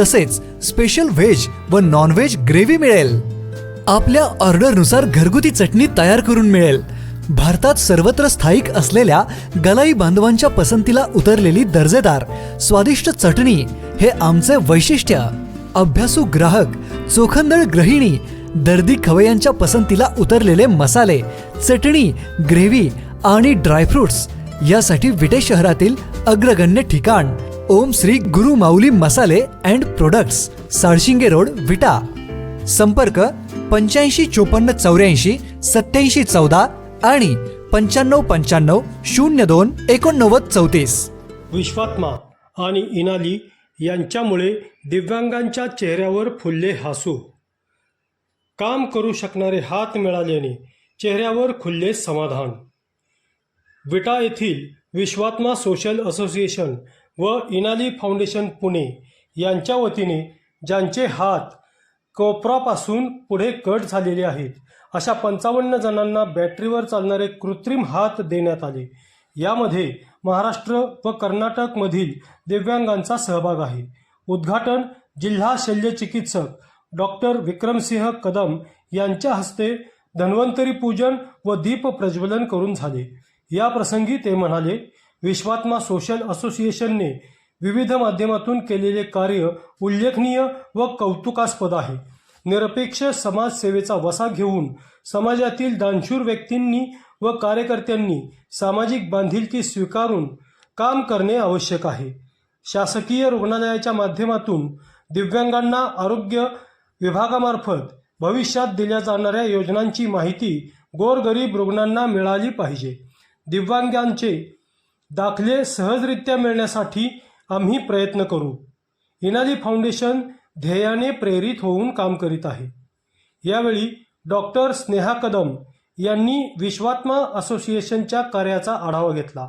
तसेच special veg व non veg gravy मिळेल. आपल्या ऑर्डरनुसार घरगुती चटणी तयार करून मिळेल. भारतात सर्वत्र स्थायिक असलेल्या गलाई बांधवांच्या पसंतीला उतरलेली दर्जेदार स्वादिष्ट चटणी हे आमचे वैशिष्ट्य. अभ्यासू ग्राहक चोखंदळ गृहिणी दर्दी खवयांच्या पसंतीला उतरलेले मसाले चटणी ग्रेव्ही आणि ड्रायफ्रुट्स यासाठी विटे शहरातील अग्रगण्य ठिकाण. ओम श्री गुरु माऊली मसाले and products Salshinge road Vita. संपर्क पंच्याऐंशी चोपन्न चौऱ्याऐंशी सत्याऐंशी चौदा आणि पंच्याण्णव पंच्याण्णव शून्य दोन एकोणनव्वद चौतीस. विश्वात्मा आणि इनाली यांच्यामुळे दिव्यांगांच्या चेहऱ्यावर फुलले हसू. काम करू शकणारे हात मिळाल्याने चेहऱ्यावर खुलले समाधान. विटा येथील विश्वात्मा सोशल असोसिएशन व इनाली फाउंडेशन पुणे यांच्या वतीने ज्यांचे हात कोपरापासून पुढे कट झालेले आहेत अशा पंचावन्न जणांना बॅटरीवर चालणारे कृत्रिम हात देण्यात आले. यामध्ये महाराष्ट्र व कर्नाटकमधील दिव्यांगांचा सहभाग आहे. उद्घाटन जिल्हा शल्यचिकित्सक डॉक्टर विक्रमसिंह कदम यांच्या हस्ते धन्वंतरी पूजन व दीप प्रज्वलन करून झाले. या प्रसंगी ते म्हणाले विश्वात्मा सोशल असोसिएशनने विविध माध्यमातून केलेले कार्य उल्लेखनीय व कौतुकास्पद आहे. निरपेक्ष समाजसेवेचा वसा घेऊन समाजातील दानशूर व्यक्तींनी व कार्यकर्त्यांनी सामाजिक बांधिलकी स्वीकारून काम करणे आवश्यक आहे. शासकीय रुग्णालयाच्या माध्यमातून दिव्यांगांना आरोग्य विभागामार्फत भविष्यात दिल्या जाणाऱ्या योजनांची माहिती गोरगरीब रुग्णांना मिळाली पाहिजे. दिव्यांगांचे दाखले सहजरित्या मिळण्यासाठी आम्ही प्रयत्न करू. इनाली फाउंडेशन ध्येयाने प्रेरित होऊन काम करीत आहे. यावेळी डॉक्टर स्नेहा कदम यांनी विश्वात्मा असोसिएशनच्या कार्याचा आढावा घेतला.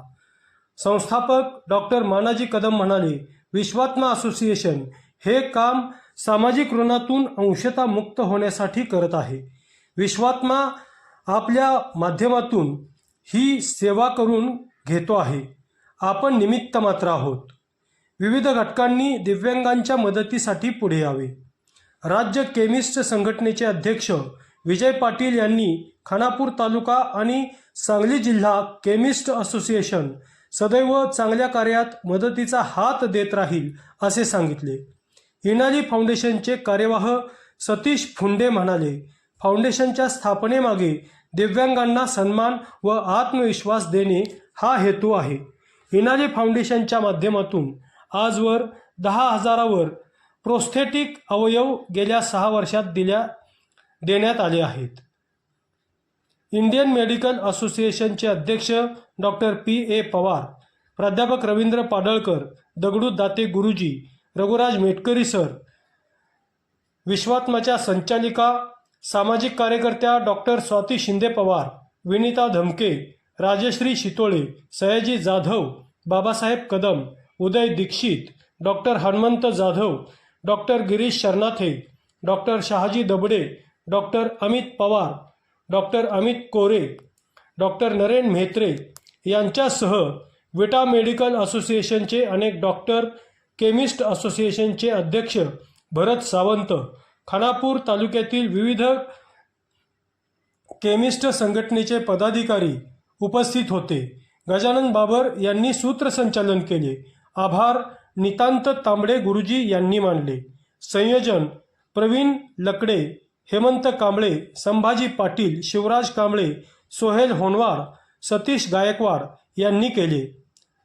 संस्थापक डॉक्टर मानाजी कदम म्हणाले विश्वात्मा असोसिएशन हे काम सामाजिक ऋणातून अंशता मुक्त होण्यासाठी करत आहे. विश्वात्मा आपल्या माध्यमातून ही सेवा करून घेतो आहे. आपण निमित्त मात्र आहोत. विविध घटकांनी दिव्यांगांच्या मदतीसाठी पुढे यावे. राज्य केमिस्ट संघटनेचे अध्यक्ष विजय पाटील यांनी खानापूर तालुका आणि सांगली जिल्हा केमिस्ट असोसिएशन सदैव चांगल्या कार्यात मदतीचा हात देत राहील असे सांगितले. इनाली फाउंडेशनचे कार्यवाह सतीश फुंडे म्हणाले फाउंडेशनच्या स्थापनेमागे दिव्यांगांना सन्मान व आत्मविश्वास देणे हा हेतू आहे. इनाली फाउंडेशनच्या माध्यमातून आजवर दहा हजारावर प्रोस्थेटिक अवयव गेल्या सहा वर्षात दिल्या देण्यात आले आहेत. इंडियन मेडिकल असोसिएशनचे अध्यक्ष डॉक्टर पी. ए. पवार प्राध्यापक रवींद्र पाडळकर दगडू दाते गुरुजी रघुराज मेटकरी सर विश्वात्माच्या संचालिका सामाजिक कार्यकर्त्या doctor Swati Shinde Pawar Vinita Dhamke Rajashree Shitole Sayaji Jadhav Babasaheb Kadam Uday Dixit doctor Hanumant Jadhav doctor Girish Sharnathe doctor Shahaji Dabade doctor Amit Pawar doctor Amit Kore doctor Naren Mhetre यांच्यासह Vita medical असोसिएशनचे अनेक doctor chemist असोसिएशनचे अध्यक्ष भरत सावंत खानापूर तालुक्यातील विविध chemist संघटनेचे पदाधिकारी उपस्थित होते. गजानन बाबर यांनी सूत्रसंचालन केले. आभार नितांत तांबडे गुरुजी यांनी मानले. संयोजन प्रवीण लकडे हेमंत कांबळे संभाजी पाटील शिवराज कांबळे सोहेल होनवार सतीश गायकवाड यांनी केले.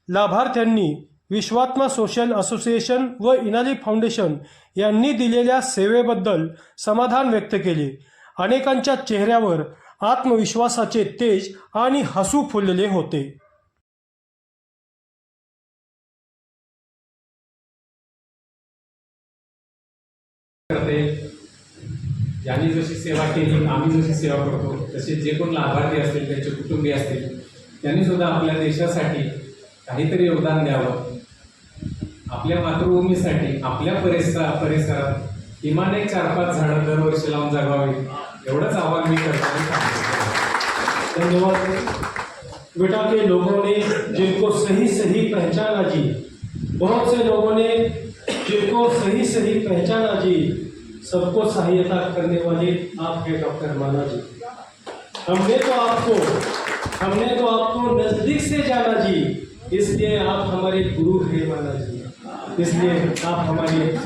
लाभार्थ्यांनी विश्वात्मा सोशल असोसिएशन व इनाली फाउंडेशन यांनी दिलेल्या सेवेबद्दल समाधान व्यक्त केले. अनेकांच्या चेहऱ्यावर आत्मविश्वासाचे तेज आणि हसू फुलले होते. ज्यांनी जशी सेवा केली आम्ही जशी सेवा करतो तसे जे कोण लाभार्थी असतील त्यांचे कुटुंबीय असतील त्यांनी सुद्धा आपल्या देशासाठी काहीतरी योगदान द्यावं. आपल्या मातृभूमीसाठी आपल्या परिसरा परिसरात किमान एक चार पाच झाडं दरवर्षी लावून जगवावी. एवढंच आव्हान मी करतो. धन्यवाद. बेटा के लोगों ने जिनको सही सही पहचाना जी बहुत से लोगों ने जिनको सही सही पहचाना जी सबको सहायता करने वाले आपके डॉक्टर माना जी। हमने तो आपको हमने तो आपको नजदीक से जाना जी इसलिए आप हमारे गुरु हैं माना जी। इसलिए आप हमारे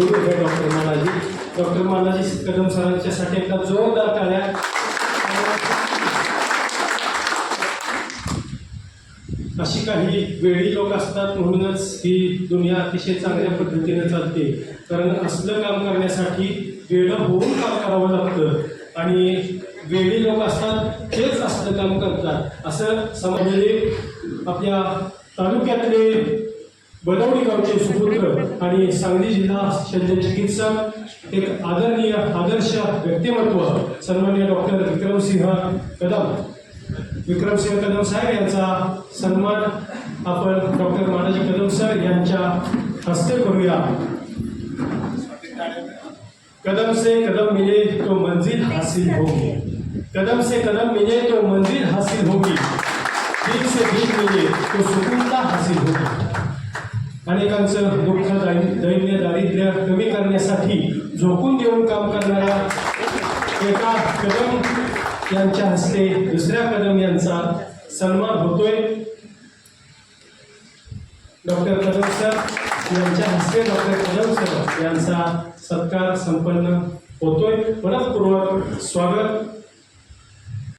गुरु हे डॉक्टर मालाजी डॉक्टर मालाजी कदम सरांच्यासाठी एकदा जोरदार टाळ्या. अशी काही वेळी लोक असतात म्हणूनच ही दुनिया अतिशय चांगल्या पद्धतीने चालते. कारण असलं काम करण्यासाठी वेळ होऊन काम करावं लागतं. आणि वेळी लोक असतात तेच असलं काम करतात. असं समजले आपल्या तालुक्यातले बलवडी गावचे सुपुत्र आणि सांगली जिल्हा शल्य चिकित्सक एक आदरणीय आदर्श व्यक्तिमत्व सन्मान्य डॉक्टर विक्रमसिंह कदम. विक्रमसिंह कदम साहेब यांचा सन्मान आपण डॉक्टर मानाजी कदम सर यांच्या हस्ते करूया. कदम से कदम मिले तो मंजिल हासिल होगी. कदम से कदम मिले तो मंजिल हासिल होगी. दिल से दिल मिले तो सुकूनता हासिल होगी. अनेकांचं दुःख दैन्य दारिद्र्य कमी करण्यासाठी झोकून देऊन काम करणाऱ्या एका कदम यांच्या हस्ते दुसऱ्या कदम यांचा सन्मान होतोय. डॉक्टर कदम सर यांच्या हस्ते डॉक्टर कदम सर यांचा सत्कार संपन्न होतोय. मनपूर्वक स्वागत.